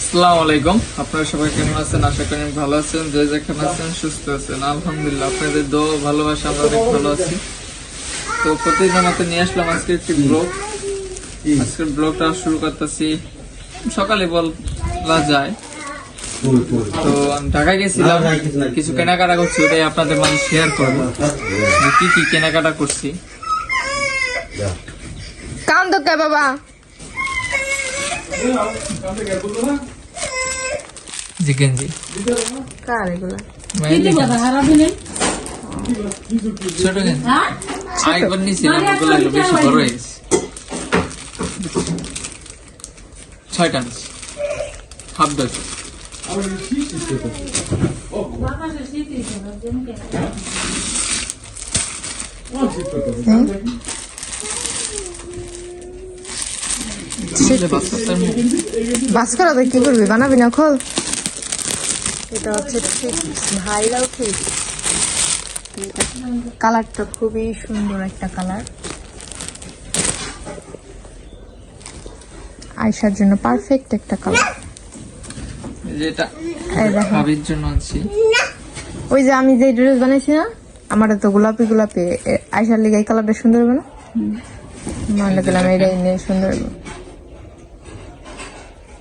আসসালামু আলাইকুম আপনারা সবাই কেমন আছেন? আশা করি ভালো আছেন যে যেখানে আছেন? সুস্থ আছেন আলহামদুলিল্লাহ আপনাদের দো ভালোবাসা আমরা অনেক ভালো আছি। তো প্রতিদিন মতো নিয়ে আসলাম আজকে একটি ব্লগ। আজকের ব্লগটা শুরু করতেছি। সকালে বলা যায়। তো আমি ঢাকা গেছিলাম। কিছু কেনাকাটা করছি ওটাই আপনাদের মাঝে শেয়ার করব। কি কি কেনাকাটা করছি? তো বাবা। জি গেঞ্জি। কার এগুলা? ছোট গেঞ্জি। আরেকবার নিয়েছিলাম ওগুলো বেশি বড় হয়ে? গেছে। ছয়টা হাফ মুখ বাস করা তো কি করবি? বানাবি না? খোল। এটা হচ্ছে ভাইরাল ঠিক কালারটা খুবই সুন্দর একটা কালার। আয়সার জন্য পারফেক্ট একটা কালার যেটা ভাবির জন্য আনছি। ওই যে আমি যে ড্রেস বানাইছি না আমার তো গোলাপি গোলাপি। আয়সার লিগে এই কালারটা সুন্দর হবে না? মনে করলাম এটাই নিয়ে সুন্দর হবে।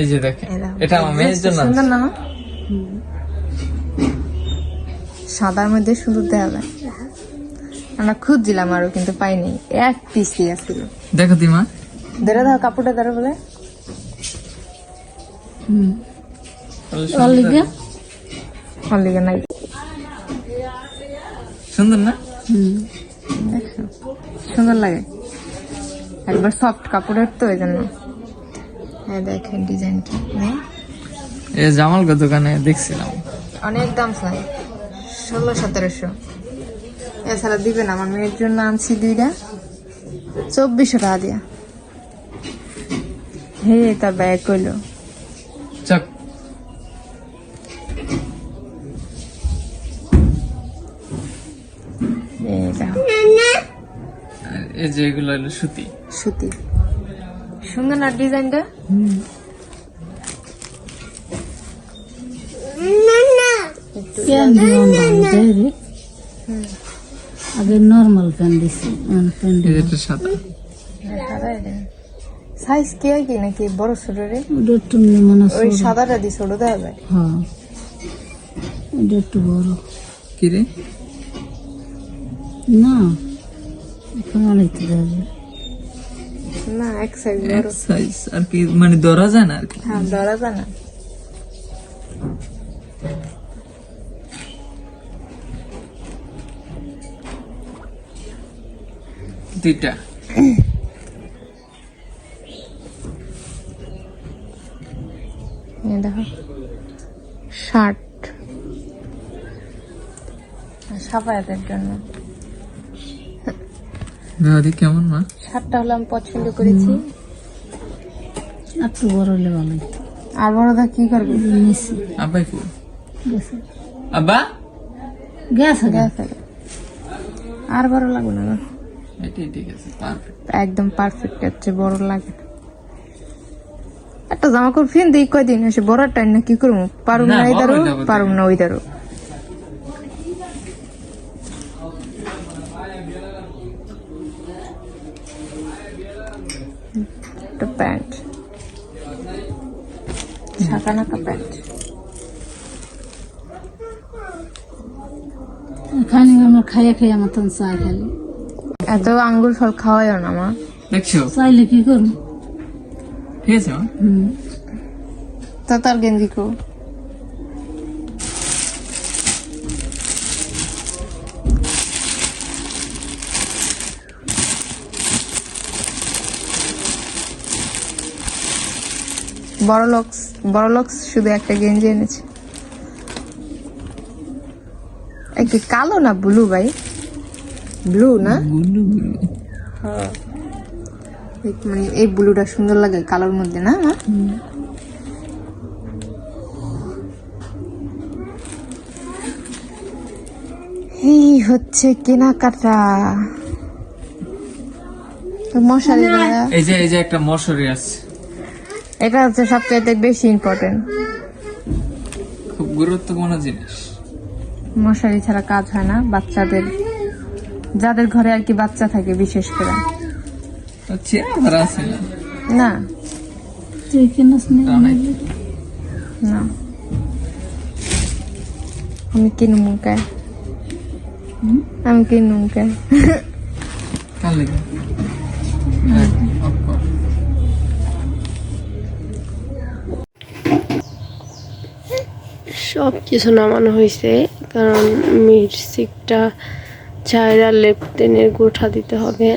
এই যে দেখেন এটা আমার মেয়ের জন্য সুন্দর না সাদার মধ্যে সুন্দর যায় আমরা খুঁজছিলাম আরও কিন্তু পাইনি। এক পিসই আছিল দেখো দিমা। ধরে দাও কাপড়টা ধরে বলে। অলিগে নাই। সুন্দর না? সুন্দর লাগে। একবার সফট কাপড়ের তো ওই জন্য। হ্যাঁ দেখেন ডিজাইনটা হ্যাঁ। এই জামাল দোকানে দেখছিলাম। অনেক দাম চাই ষোলো সতেরোশো। এছাড়া দিবেন আমার মেয়ের জন্য আনছি দুইটা। চব্বিশশো টাকা দিয়া। হে তার ব্যাগ কইলো। চক। এই এই যে এগুলো হলো সুতি। সুতি। সুন্দর না ডিজাইনটা? একটু আগে নর্মাল প্যান্ট দিছি প্যান্ট এই যে এটা সাদা সাইজ কি হয় কি নাকি? বড় ছোট রে? ওটা একটু মানে ওই সাদাটা দিয়ে ছোট দেওয়া যায়। হ্যাঁ। ওটা একটু বড় কি রে? না এখন অনেকটা যাবে না এক সাইজ বড়। সাইজ আর কি মানে ধরা যায় না আর কি? হ্যাঁ ধরা যায় না। দুইটা। দেখো শার্ট সাফায়াতের জন্য। বেহাদি কেমন মা? শার্টটা হলো আমি পছন্দ করেছি। একটু বড় হলে ভালো। আর বড়দা কি করবে? নিছি আব্বাই কো আব্বা? গেছে গেছে আর বড় লাগবে না এটাই ঠিক আছে পারফেক্ট একদম পারফেক্ট হচ্ছে বড় লাগে না। একটা জামা কাপড় ফিন দিই কয়দিন এসে বড় টাইম না কি করব? পারুম না, তো। পারুম না ওইদারও একটা প্যান্ট। নাকা প্যান্ট। এখানে আমরা খাইয়ে খাইয়া মতন চা খালি এত আঙ্গুর ফল খাওয়াই না মা। দেখছ? চাইলে কি করব? ঠিক আছে মা হুম। তা তার গেঞ্জি কো। বড় লক্স বড় লক্স শুধু একটা গেঞ্জি এনেছে। কি কালো না ব্লু ভাই? ব্লু না? হ্যাঁ। মানে এই ব্লুটা সুন্দর লাগে কালোর মধ্যে না? এই হচ্ছে কেনাকাটা। মশারি এই যে এই যে একটা মশারি আছে। এটা হচ্ছে সবচেয়ে বেশি ইম্পর্টেন্ট খুব গুরুত্বপূর্ণ জিনিস। মশারি ছাড়া কাজ হয় না বাচ্চাদের যাদের ঘরে আর কি বাচ্চা থাকে বিশেষ করে। না? না। আমি কিনবো কে আমি কিনবো কে কার সব কিছু নামানো হয়েছে, কারণ মিরসিকটা চায়রা লেপটেনের গোঠা দিতে হবে,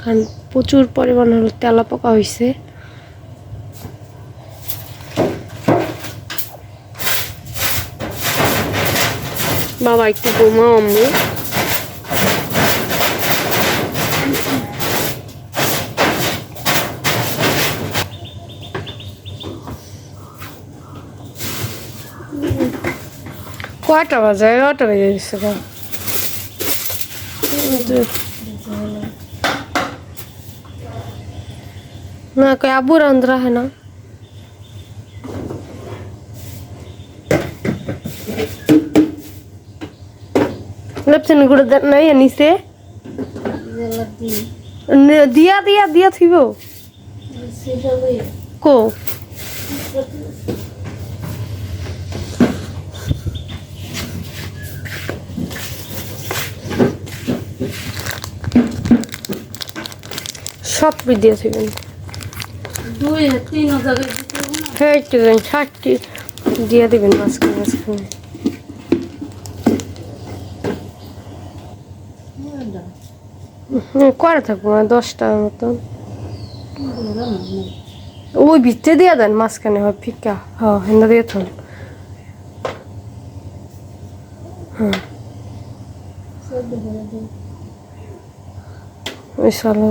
কারণ প্রচুর পরিমাণ হলো তেলা পোকা হয়েছে। বাবা, একটু বোমা আম্মু। কয়টা বাজে এগারোটা বেজে গেছে। না কই আবুর আন্দ্রা হয় না। লেপচেনগুলো নাই নিছে নে- দিয়া দিয়া দিয়া থিব। কো? সব দিয়ে থিবেন দুই তিন হাজার দিতে হবে না? হ্যাঁ ষাটটি দিয়ে দেবেন মাঝখানে মাঝখানে। করা থাকব না দশটার মতন। ওই ভিতরে দিয়ে দেন মাঝখানে হয় ফিকা হ্যাঁ হেন্দা দিয়ে থাকুন হ্যাঁ ওই সালা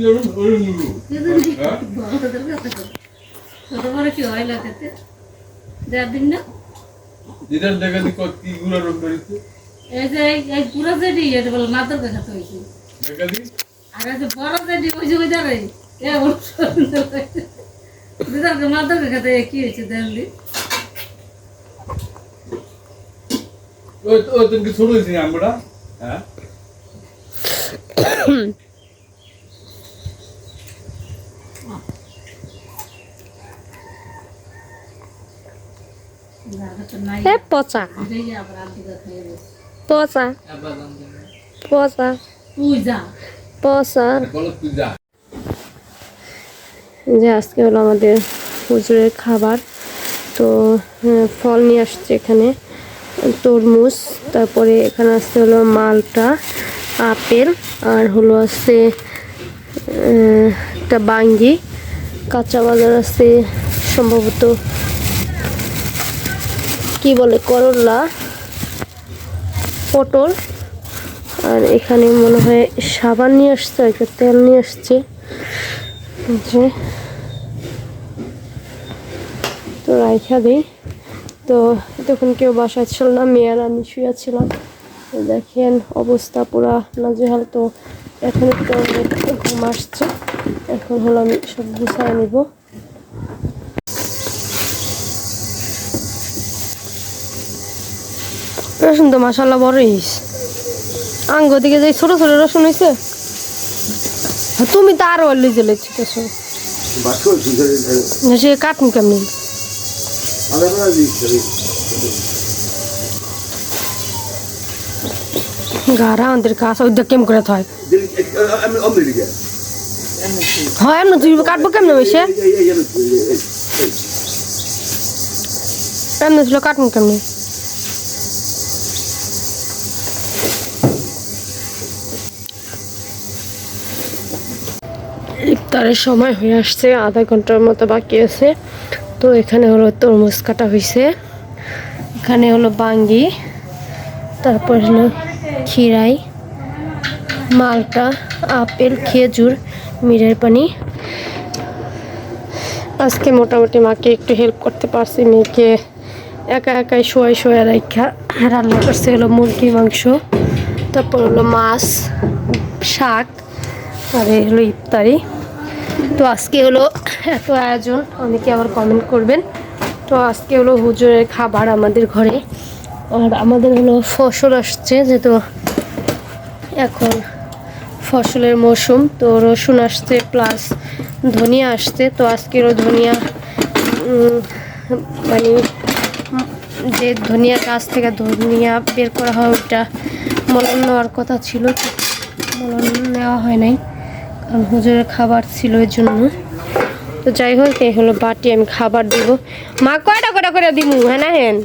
তো ওই ওই মাদর দেখাতে কি হয়েছে দেন দি ও ও তুমি কি ছোট হয়েছি আমরা হ্যাঁ নাই এ পচা। পচা। পচা। পচা। যা আজকে হলো আমাদের হুজুরের খাবার। তো ফল নিয়ে আসছে এখানে। তরমুজ তারপরে এখানে আসছে হলো মালটা আপেল আর হলো আছে একটা বাঙ্গি। কাঁচা বাজার আছে সম্ভবত কি বলে, করলা, পটল, আর এখানে মনে হয় সাবান নিয়ে আসছে, একটা তেল নিয়ে আসছে। যে। তো রাইখা দিই তো তখন কেউ বাসায় ছিল না মেয়ের আমি শুয়েছিলাম দেখেন অবস্থা পুরা নাজেহাল। তো এখন একটু ঘুম আসছে। এখন হলো আমি সব গুছায় নিব। রসুন তো মাসাল্লাহ বড় হইস আঙ্গ দিকে যে ছোট ছোট রসুন হয়েছে তুমি তো আরও অল্লি ছিটেছো। সে কাটুন কেমনি? গারা আমাদের কাজ ওই কেম করে হয় হয় এমন তুই কাটবো কেমনে হয়েছে এমনি ছিল কাটুন কেমনি? ইফতারের সময় হয়ে আসছে, আধা ঘণ্টার মতো বাকি আছে। তো এখানে হলো তরমুজ কাটা হয়েছে এখানে হলো বাঙ্গি, তারপর হলো খিরাই মালটা, আপেল, খেজুর, মিরের পানি। আজকে মোটামুটি মাকে একটু হেল্প করতে পারছি, মেয়েকে একা একাই শোয়াই শোয়া রেখা রান্না করছে হলো মুরগি, মাংস, তারপর হলো মাছ, শাক, আর হলো ইফতারি। তো আজকে হলো এত আয়োজন, অনেকে আবার কমেন্ট করবেন। তো আজকে হলো হুজুরের খাবার আমাদের ঘরে। আর আমাদের হলো ফসল আসছে, যেহেতু এখন ফসলের মৌসুম, তো রসুন আসছে প্লাস ধনিয়া আসছে। তো আজকেরও ধনিয়া মানে যে ধনিয়া গাছ থেকে ধনিয়া বের করা হয়, ওইটা মলন নেওয়ার কথা ছিল মলন নেওয়া হয় নাই। হুজুরের খাবার ছিল এর জন্য। তো যাই হোক এই হলো বাটি আমি খাবার দিব। মা কয়টা কয়টা করে দিব হ্যাঁ না হেন?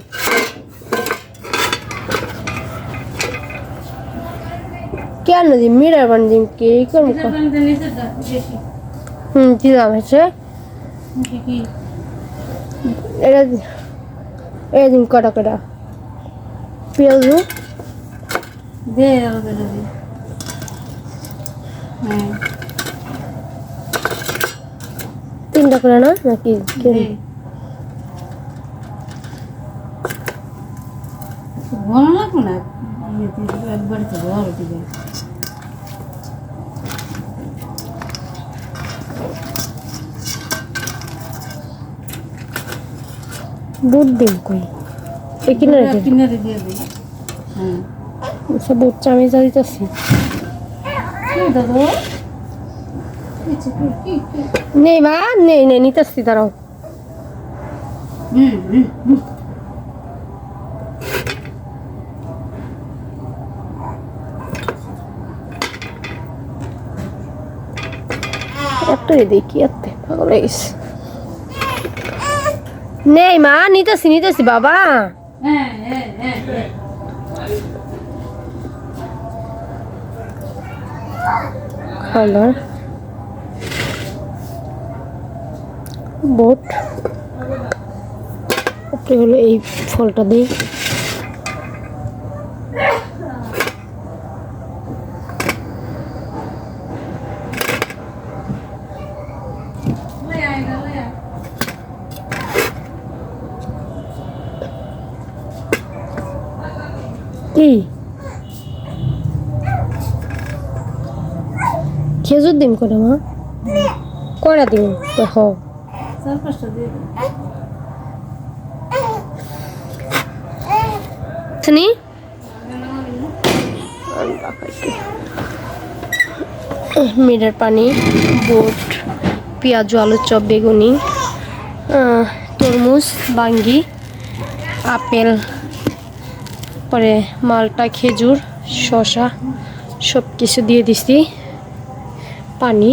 কেন দিম? মিরার বান দিম কি? করব ক? পানিতে নিচে দাও, বেশি। হুম দিলাম হচ্ছে? এটা এটা দিন কটা কটা? পেঁয়াজু দে। হ্যাঁ, তিনটা করে না? নাকি দে। লাগবে না ইয়েতে তো ভালো দিবে বুট দিম কই? এ কিনে রেখে কিনারে দিয়ে দিই। হ্যাঁ। সব বুট চামি যা দিতেছি দাদা। নেই মা, নেই নেই নিতেছি দাঁড়াও। হুম হুম হুম দেখি নেই মা নিতেছি নিতেছি বাবা হ্যাঁ হ্যাঁ হ্যাঁ হ্যাঁ। বোট। আপনি হলো এই ফলটা দিই। কি? খেজুর দিম করে মা? কয়টা দিম দেখো চার পাঁচটা দিয়ে পানি, বুট, পেঁয়াজ, আলুর চপ, বেগুনি তরমুজ, বাঙ্গি, আপেল, পরে মালটা, খেজুর, শসা সব কিছু দিয়ে দিছি। পানি।